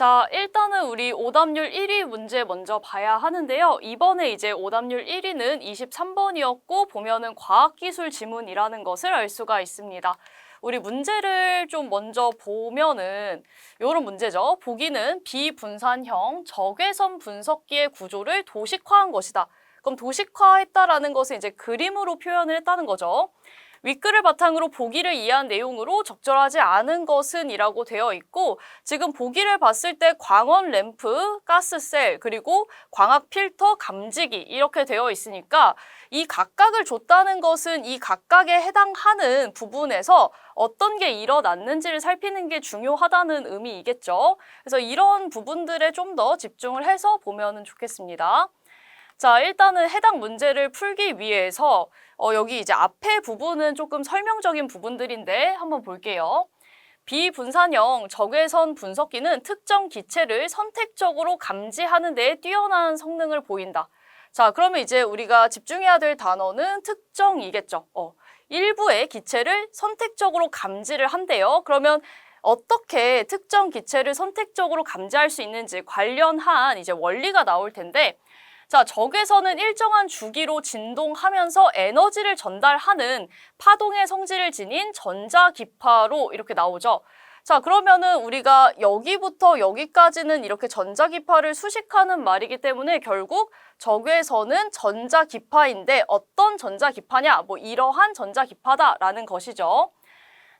자, 일단은 우리 오답률 1위 문제 먼저 봐야 하는데요. 이번에 이제 오답률 1위는 23번이었고 보면은 과학기술 지문이라는 것을 알 수가 있습니다. 우리 문제를 좀 먼저 보면은 이런 문제죠. 보기는 비분산형 적외선 분석기의 구조를 도식화한 것이다. 그럼 도식화했다라는 것은 이제 그림으로 표현을 했다는 거죠. 윗글을 바탕으로 보기를 이해한 내용으로 적절하지 않은 것은 이라고 되어 있고 지금 보기를 봤을 때 광원 램프, 가스셀, 그리고 광학 필터, 감지기 이렇게 되어 있으니까 이 각각을 줬다는 것은 이 각각에 해당하는 부분에서 어떤 게 일어났는지를 살피는 게 중요하다는 의미이겠죠. 그래서 이런 부분들에 좀 더 집중을 해서 보면 좋겠습니다. 자, 일단은 해당 문제를 풀기 위해서 어, 여기 이제 앞에 부분은 조금 설명적인 부분들인데 한번 볼게요. 비분산형 적외선 분석기는 특정 기체를 선택적으로 감지하는 데 뛰어난 성능을 보인다. 자, 그러면 이제 우리가 집중해야 될 단어는 특정이겠죠. 어, 일부의 기체를 선택적으로 감지를 한대요. 그러면 어떻게 특정 기체를 선택적으로 감지할 수 있는지 관련한 이제 원리가 나올 텐데 자, 적외선은 일정한 주기로 진동하면서 에너지를 전달하는 파동의 성질을 지닌 전자기파로 이렇게 나오죠. 자, 그러면은 우리가 여기부터 여기까지는 이렇게 전자기파를 수식하는 말이기 때문에 결국 적외선은 전자기파인데 어떤 전자기파냐? 뭐 이러한 전자기파다라는 것이죠.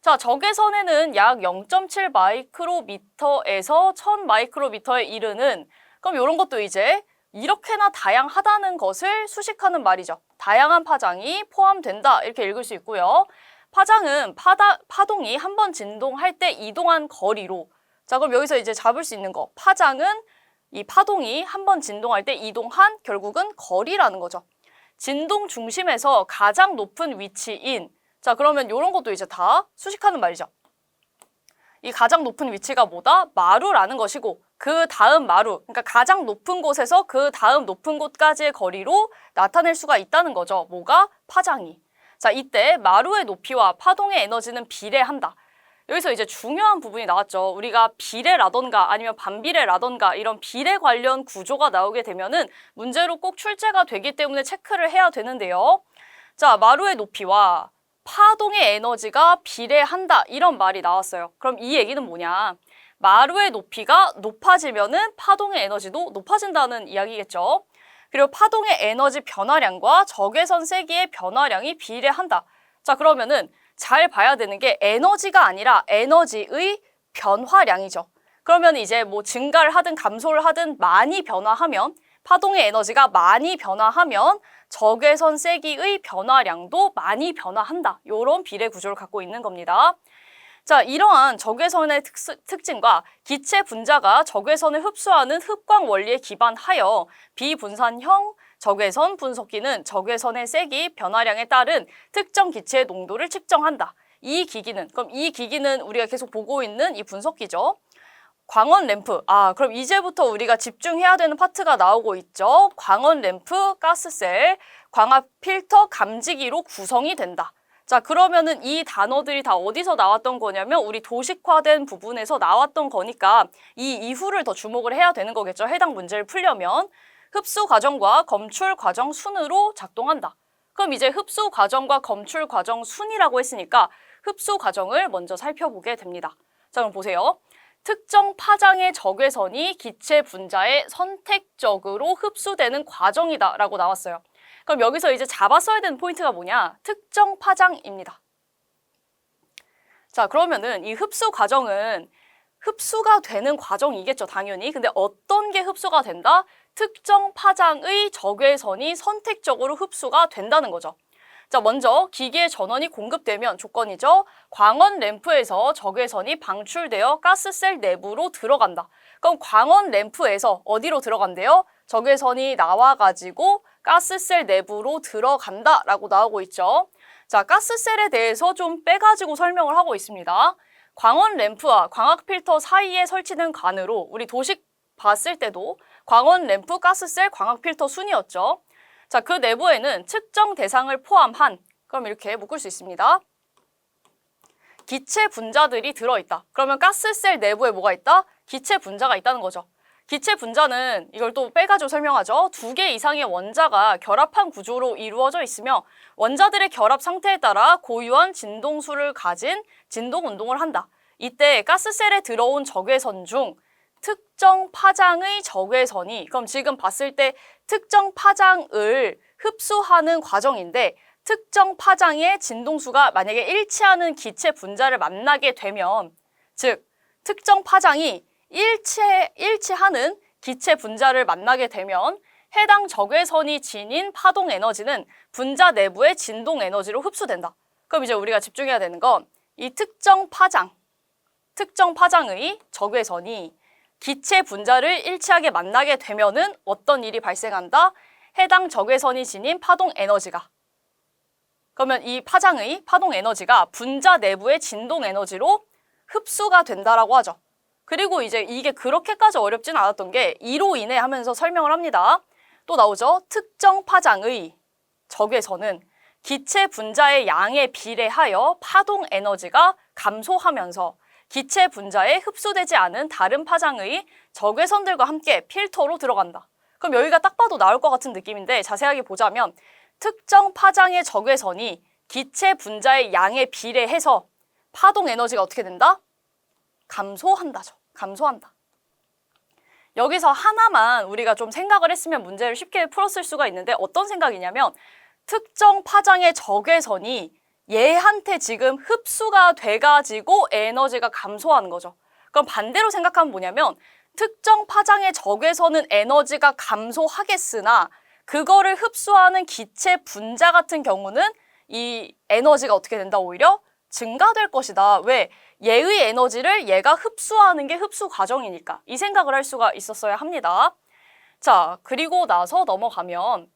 자, 적외선에는 약 0.7 마이크로미터에서 1000 마이크로미터에 이르는 그럼 이런 것도 이제 이렇게나 다양하다는 것을 수식하는 말이죠. 다양한 파장이 포함된다 이렇게 읽을 수 있고요. 파장은 파다, 파동이 한 번 진동할 때 이동한 거리로 자 그럼 여기서 이제 잡을 수 있는 거 파장은 이 파동이 한 번 진동할 때 이동한 결국은 거리라는 거죠. 진동 중심에서 가장 높은 위치인 자 그러면 이런 것도 이제 다 수식하는 말이죠. 이 가장 높은 위치가 뭐다? 마루라는 것이고 그 다음 마루, 그러니까 가장 높은 곳에서 그 다음 높은 곳까지의 거리로 나타낼 수가 있다는 거죠. 뭐가? 파장이. 자, 이때 마루의 높이와 파동의 에너지는 비례한다. 여기서 이제 중요한 부분이 나왔죠. 우리가 비례라던가 아니면 반비례라던가 이런 비례 관련 구조가 나오게 되면은 문제로 꼭 출제가 되기 때문에 체크를 해야 되는데요. 자, 마루의 높이와 파동의 에너지가 비례한다. 이런 말이 나왔어요. 그럼 이 얘기는 뭐냐? 마루의 높이가 높아지면은 파동의 에너지도 높아진다는 이야기겠죠. 그리고 파동의 에너지 변화량과 적외선 세기의 변화량이 비례한다. 자, 그러면은 잘 봐야 되는 게 에너지가 아니라 에너지의 변화량이죠. 그러면 이제 뭐 증가를 하든 감소를 하든 많이 변화하면 파동의 에너지가 많이 변화하면 적외선 세기의 변화량도 많이 변화한다. 이런 비례 구조를 갖고 있는 겁니다. 자, 이러한 적외선의 특, 특징과 기체 분자가 적외선을 흡수하는 흡광 원리에 기반하여 비분산형 적외선 분석기는 적외선의 세기 변화량에 따른 특정 기체의 농도를 측정한다. 이 기기는 그럼 이 기기는 우리가 계속 보고 있는 이 분석기죠. 광원 램프. 아, 그럼 이제부터 우리가 집중해야 되는 파트가 나오고 있죠. 광원 램프, 가스셀, 광합 필터 감지기로 구성이 된다. 자, 그러면은 이 단어들이 다 어디서 나왔던 거냐면 우리 도식화된 부분에서 나왔던 거니까 이 이후를 더 주목을 해야 되는 거겠죠. 해당 문제를 풀려면 흡수 과정과 검출 과정 순으로 작동한다. 그럼 이제 흡수 과정과 검출 과정 순이라고 했으니까 흡수 과정을 먼저 살펴보게 됩니다. 자, 그럼 보세요. 특정 파장의 적외선이 기체 분자에 선택적으로 흡수되는 과정이다라고 나왔어요. 그럼 여기서 이제 잡았어야 되는 포인트가 뭐냐? 특정 파장입니다. 자, 그러면은 이 흡수 과정은 흡수가 되는 과정이겠죠, 당연히. 근데 어떤 게 흡수가 된다? 특정 파장의 적외선이 선택적으로 흡수가 된다는 거죠. 자, 먼저 기기의 전원이 공급되면 조건이죠. 광원 램프에서 적외선이 방출되어 가스셀 내부로 들어간다. 그럼 광원 램프에서 어디로 들어간대요? 적외선이 나와가지고 가스셀 내부로 들어간다라고 나오고 있죠. 자, 가스셀에 대해서 좀 빼가지고 설명을 하고 있습니다. 광원 램프와 광학 필터 사이에 설치된 관으로 우리 도식 봤을 때도 광원 램프, 가스셀, 광학 필터 순이었죠. 자, 그 내부에는 측정 대상을 포함한 그럼 이렇게 묶을 수 있습니다. 기체 분자들이 들어있다. 그러면 가스셀 내부에 뭐가 있다? 기체 분자가 있다는 거죠. 기체 분자는 이걸 또 빼가지고 설명하죠. 두 개 이상의 원자가 결합한 구조로 이루어져 있으며 원자들의 결합 상태에 따라 고유한 진동수를 가진 진동 운동을 한다. 이때 가스셀에 들어온 적외선 중 특정 파장의 적외선이 그럼 지금 봤을 때 특정 파장을 흡수하는 과정인데 특정 파장의 진동수가 만약에 일치하는 기체 분자를 만나게 되면 즉 특정 파장이 일체, 일치하는 기체 분자를 만나게 되면 해당 적외선이 지닌 파동 에너지는 분자 내부의 진동 에너지로 흡수된다. 그럼 이제 우리가 집중해야 되는 건 이 특정 파장, 특정 파장의 적외선이 기체 분자를 일치하게 만나게 되면은 어떤 일이 발생한다? 해당 적외선이 지닌 파동 에너지가 그러면 이 파장의 파동 에너지가 분자 내부의 진동 에너지로 흡수가 된다라고 하죠. 그리고 이제 이게 그렇게까지 어렵진 않았던 게 이로 인해 하면서 설명을 합니다. 또 나오죠. 특정 파장의 적외선은 기체 분자의 양에 비례하여 파동 에너지가 감소하면서 기체 분자에 흡수되지 않은 다른 파장의 적외선들과 함께 필터로 들어간다. 그럼 여기가 딱 봐도 나올 것 같은 느낌인데 자세하게 보자면 특정 파장의 적외선이 기체 분자의 양에 비례해서 파동 에너지가 어떻게 된다? 감소한다죠. 감소한다. 여기서 하나만 우리가 좀 생각을 했으면 문제를 쉽게 풀었을 수가 있는데 어떤 생각이냐면 특정 파장의 적외선이 얘한테 지금 흡수가 돼가지고 에너지가 감소하는 거죠. 그럼 반대로 생각하면 뭐냐면 특정 파장의 적외선은 에너지가 감소하겠으나 그거를 흡수하는 기체 분자 같은 경우는 이 에너지가 어떻게 된다 오히려 증가될 것이다. 왜? 얘의 에너지를 얘가 흡수하는 게 흡수 과정이니까 이 생각을 할 수가 있었어야 합니다. 자, 그리고 나서 넘어가면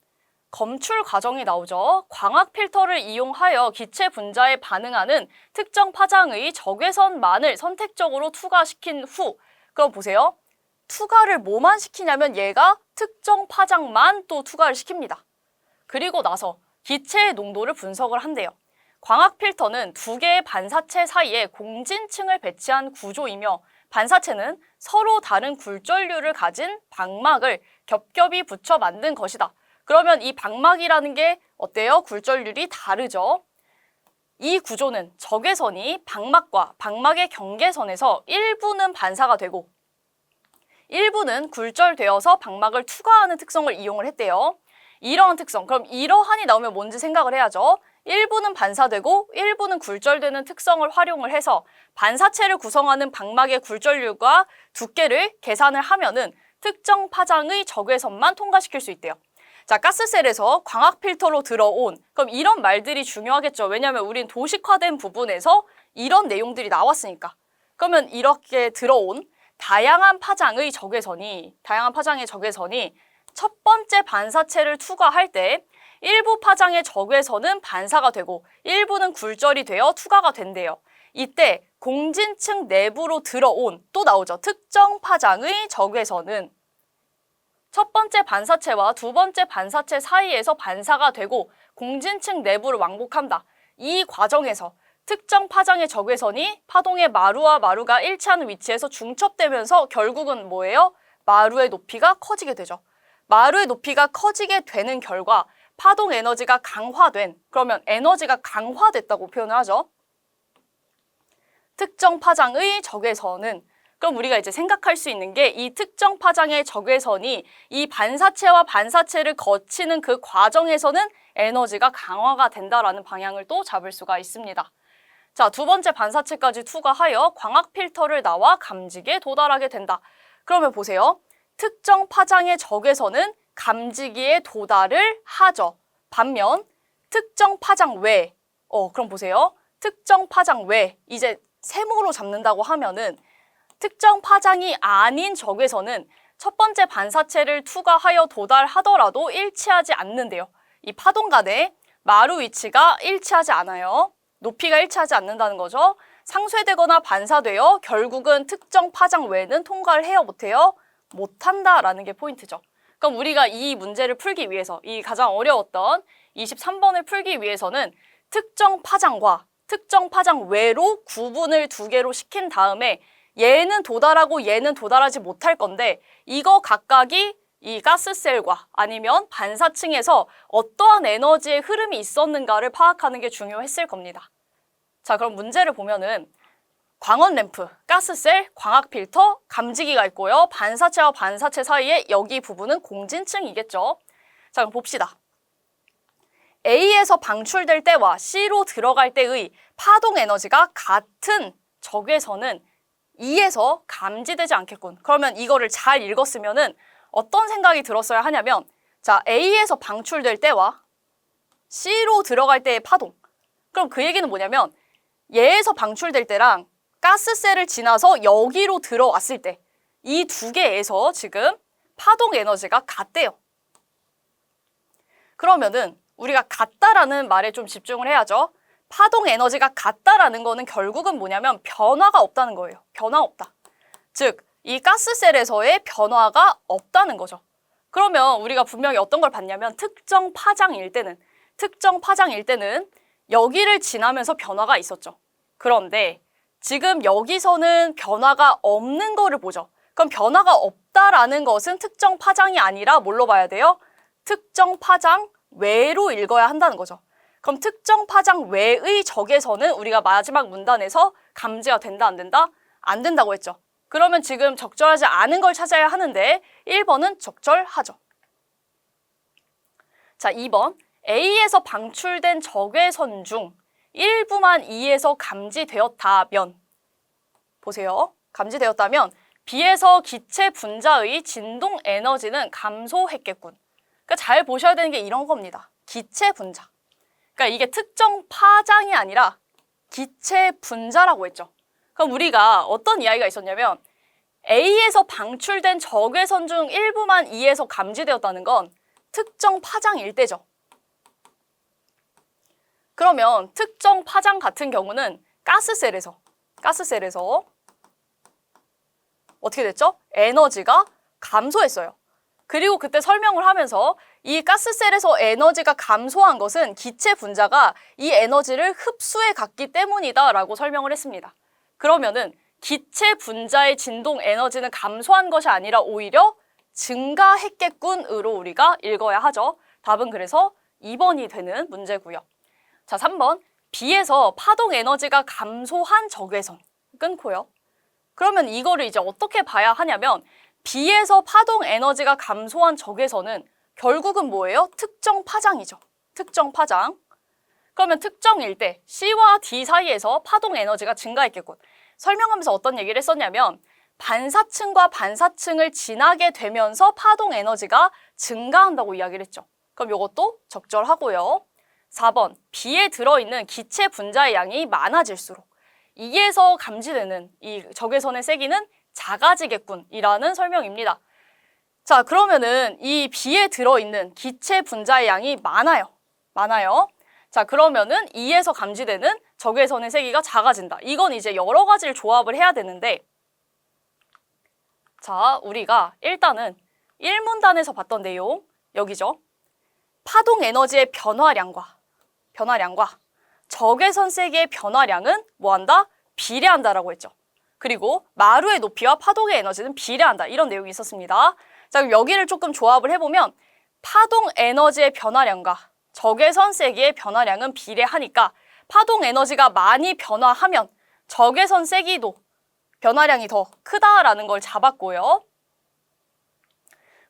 검출 과정이 나오죠. 광학 필터를 이용하여 기체 분자에 반응하는 특정 파장의 적외선만을 선택적으로 투과시킨 후 그럼 보세요. 투과를 뭐만 시키냐면 얘가 특정 파장만 또 투과를 시킵니다. 그리고 나서 기체의 농도를 분석을 한대요. 광학 필터는 두 개의 반사체 사이에 공진층을 배치한 구조이며 반사체는 서로 다른 굴절류를 가진 방막을 겹겹이 붙여 만든 것이다. 그러면 이 방막이라는 게 어때요? 굴절률이 다르죠. 이 구조는 적외선이 방막과 방막의 경계선에서 일부는 반사가 되고 일부는 굴절되어서 방막을 투과하는 특성을 이용을 했대요. 이러한 특성, 그럼 이러한이 나오면 뭔지 생각을 해야죠. 일부는 반사되고 일부는 굴절되는 특성을 활용을 해서 반사체를 구성하는 방막의 굴절률과 두께를 계산을 하면은 특정 파장의 적외선만 통과시킬 수 있대요. 자, 가스셀에서 광학 필터로 들어온 그럼 이런 말들이 중요하겠죠. 왜냐하면 우린 도식화된 부분에서 이런 내용들이 나왔으니까. 그러면 이렇게 들어온 다양한 파장의 적외선이 다양한 파장의 적외선이 첫 번째 반사체를 투과할 때 일부 파장의 적외선은 반사가 되고 일부는 굴절이 되어 투과가 된대요. 이때 공진층 내부로 들어온 또 나오죠. 특정 파장의 적외선은 첫 번째 반사체와 두 번째 반사체 사이에서 반사가 되고 공진층 내부를 왕복한다. 이 과정에서 특정 파장의 적외선이 파동의 마루와 마루가 일치하는 위치에서 중첩되면서 결국은 뭐예요? 마루의 높이가 커지게 되죠. 마루의 높이가 커지게 되는 결과 파동 에너지가 강화된 그러면 에너지가 강화됐다고 표현을 하죠. 특정 파장의 적외선은 그럼 우리가 이제 생각할 수 있는 게 이 특정 파장의 적외선이 이 반사체와 반사체를 거치는 그 과정에서는 에너지가 강화가 된다라는 방향을 또 잡을 수가 있습니다. 자, 두 번째 반사체까지 투과하여 광학 필터를 나와 감지기에 도달하게 된다. 그러면 보세요. 특정 파장의 적외선은 감지기에 도달을 하죠. 반면 특정 파장 외, 어, 그럼 보세요. 특정 파장 외, 이제 세모로 잡는다고 하면은 특정 파장이 아닌 적외선은 첫 번째 반사체를 투과하여 도달하더라도 일치하지 않는데요. 이 파동 간의 마루 위치가 일치하지 않아요. 높이가 일치하지 않는다는 거죠. 상쇄되거나 반사되어 결국은 특정 파장 외에는 통과를 해요 못해요? 못한다라는 게 포인트죠. 그럼 우리가 이 문제를 풀기 위해서 이 가장 어려웠던 23번을 풀기 위해서는 특정 파장과 특정 파장 외로 구분을 두 개로 시킨 다음에 얘는 도달하고 얘는 도달하지 못할 건데 이거 각각이 이 가스셀과 아니면 반사층에서 어떠한 에너지의 흐름이 있었는가를 파악하는 게 중요했을 겁니다. 자, 그럼 문제를 보면은 광원 램프, 가스셀, 광학 필터, 감지기가 있고요. 반사체와 반사체 사이에 여기 부분은 공진층이겠죠. 자, 그럼 봅시다. A에서 방출될 때와 C로 들어갈 때의 파동 에너지가 같은 적외선은 E에서 감지되지 않겠군. 그러면 이거를 잘 읽었으면은 어떤 생각이 들었어야 하냐면 자, A에서 방출될 때와 C로 들어갈 때의 파동. 그럼 그 얘기는 뭐냐면 얘에서 방출될 때랑 가스셀을 지나서 여기로 들어왔을 때 이 두 개에서 지금 파동 에너지가 같대요. 그러면은 우리가 같다라는 말에 좀 집중을 해야죠. 파동 에너지가 같다라는 거는 결국은 뭐냐면 변화가 없다는 거예요. 변화 없다. 즉, 이 가스셀에서의 변화가 없다는 거죠. 그러면 우리가 분명히 어떤 걸 봤냐면 특정 파장일 때는 특정 파장일 때는 여기를 지나면서 변화가 있었죠. 그런데 지금 여기서는 변화가 없는 거를 보죠. 그럼 변화가 없다라는 것은 특정 파장이 아니라 뭘로 봐야 돼요? 특정 파장 외로 읽어야 한다는 거죠. 그럼 특정 파장 외의 적에서는 우리가 마지막 문단에서 감지가 된다 안 된다? 안 된다고 했죠. 그러면 지금 적절하지 않은 걸 찾아야 하는데 1번은 적절하죠. 자, 2번 A에서 방출된 적외선 중 일부만 E에서 감지되었다면 보세요. 감지되었다면 B에서 기체 분자의 진동 에너지는 감소했겠군. 그러니까 잘 보셔야 되는 게 이런 겁니다. 기체 분자. 그러니까 이게 특정 파장이 아니라 기체 분자라고 했죠. 그럼 우리가 어떤 이야기가 있었냐면 A에서 방출된 적외선 중 일부만 E에서 감지되었다는 건 특정 파장일 때죠. 그러면 특정 파장 같은 경우는 가스셀에서 가스셀에서 어떻게 됐죠? 에너지가 감소했어요. 그리고 그때 설명을 하면서 이 가스셀에서 에너지가 감소한 것은 기체 분자가 이 에너지를 흡수해 갔기 때문이다 라고 설명을 했습니다. 그러면은 기체 분자의 진동 에너지는 감소한 것이 아니라 오히려 증가했겠군으로 우리가 읽어야 하죠. 답은 그래서 2번이 되는 문제고요. 자, 3번. B에서 파동 에너지가 감소한 적외선 끊고요. 그러면 이거를 이제 어떻게 봐야 하냐면 B에서 파동 에너지가 감소한 적외선은 결국은 뭐예요? 특정 파장이죠. 특정 파장. 그러면 특정일 때 C와 D 사이에서 파동 에너지가 증가했겠군. 설명하면서 어떤 얘기를 했었냐면 반사층과 반사층을 지나게 되면서 파동 에너지가 증가한다고 이야기를 했죠. 그럼 이것도 적절하고요. 4번 B에 들어있는 기체 분자의 양이 많아질수록 이에서 감지되는 이 적외선의 세기는 작아지겠군이라는 설명입니다. 자, 그러면은 이 B에 들어있는 기체 분자의 양이 많아요. 많아요. 자, 그러면은 E에서 감지되는 적외선의 세기가 작아진다. 이건 이제 여러 가지를 조합을 해야 되는데 자, 우리가 일단은 1문단에서 봤던 내용 여기죠. 파동 에너지의 변화량과 변화량과 적외선 세기의 변화량은 뭐한다? 비례한다라고 했죠. 그리고 마루의 높이와 파동의 에너지는 비례한다. 이런 내용이 있었습니다. 자, 그럼 여기를 조금 조합을 해보면 파동 에너지의 변화량과 적외선 세기의 변화량은 비례하니까 파동 에너지가 많이 변화하면 적외선 세기도 변화량이 더 크다라는 걸 잡았고요.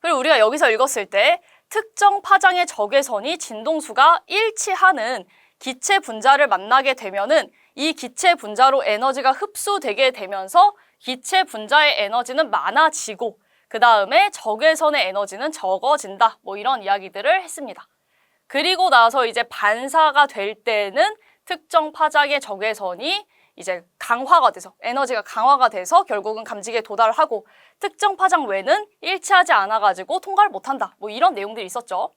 그리고 우리가 여기서 읽었을 때 특정 파장의 적외선이 진동수가 일치하는 기체 분자를 만나게 되면은 이 기체 분자로 에너지가 흡수되게 되면서 기체 분자의 에너지는 많아지고 그 다음에 적외선의 에너지는 적어진다. 뭐 이런 이야기들을 했습니다. 그리고 나서 이제 반사가 될 때는 특정 파장의 적외선이 이제 강화가 돼서 에너지가 강화가 돼서 결국은 감지기에 도달하고 특정 파장 외는 일치하지 않아 가지고 통과를 못 한다. 뭐 이런 내용들이 있었죠.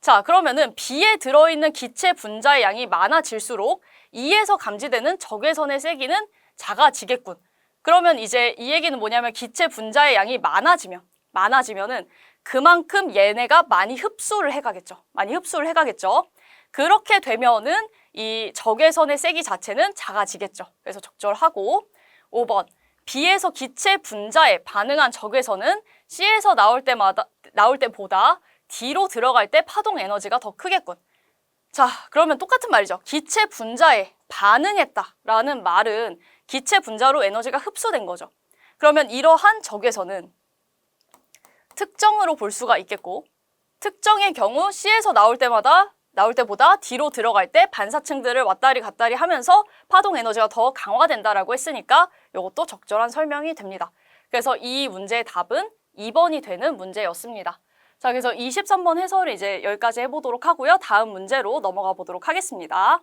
자, 그러면은 B에 들어 있는 기체 분자의 양이 많아질수록 E에서 감지되는 적외선의 세기는 작아지겠군. 그러면 이제 이 얘기는 뭐냐면 기체 분자의 양이 많아지면, 많아지면은 그만큼 얘네가 많이 흡수를 해가겠죠. 많이 흡수를 해가겠죠. 그렇게 되면은 이 적외선의 세기 자체는 작아지겠죠. 그래서 적절하고 5번 B에서 기체 분자에 반응한 적외선은 C에서 나올 때마다 나올 때보다 D로 들어갈 때 파동 에너지가 더 크겠군. 자, 그러면 똑같은 말이죠. 기체 분자에 반응했다라는 말은 기체 분자로 에너지가 흡수된 거죠. 그러면 이러한 적외선은 특정으로 볼 수가 있겠고 특정의 경우 C에서 나올 때마다 나올 때보다 D로 들어갈 때 반사층들을 왔다리 갔다리 하면서 파동 에너지가 더 강화된다라고 했으니까 이것도 적절한 설명이 됩니다. 그래서 이 문제의 답은 2번이 되는 문제였습니다. 자, 그래서 23번 해설을 이제 여기까지 해보도록 하고요. 다음 문제로 넘어가 보도록 하겠습니다.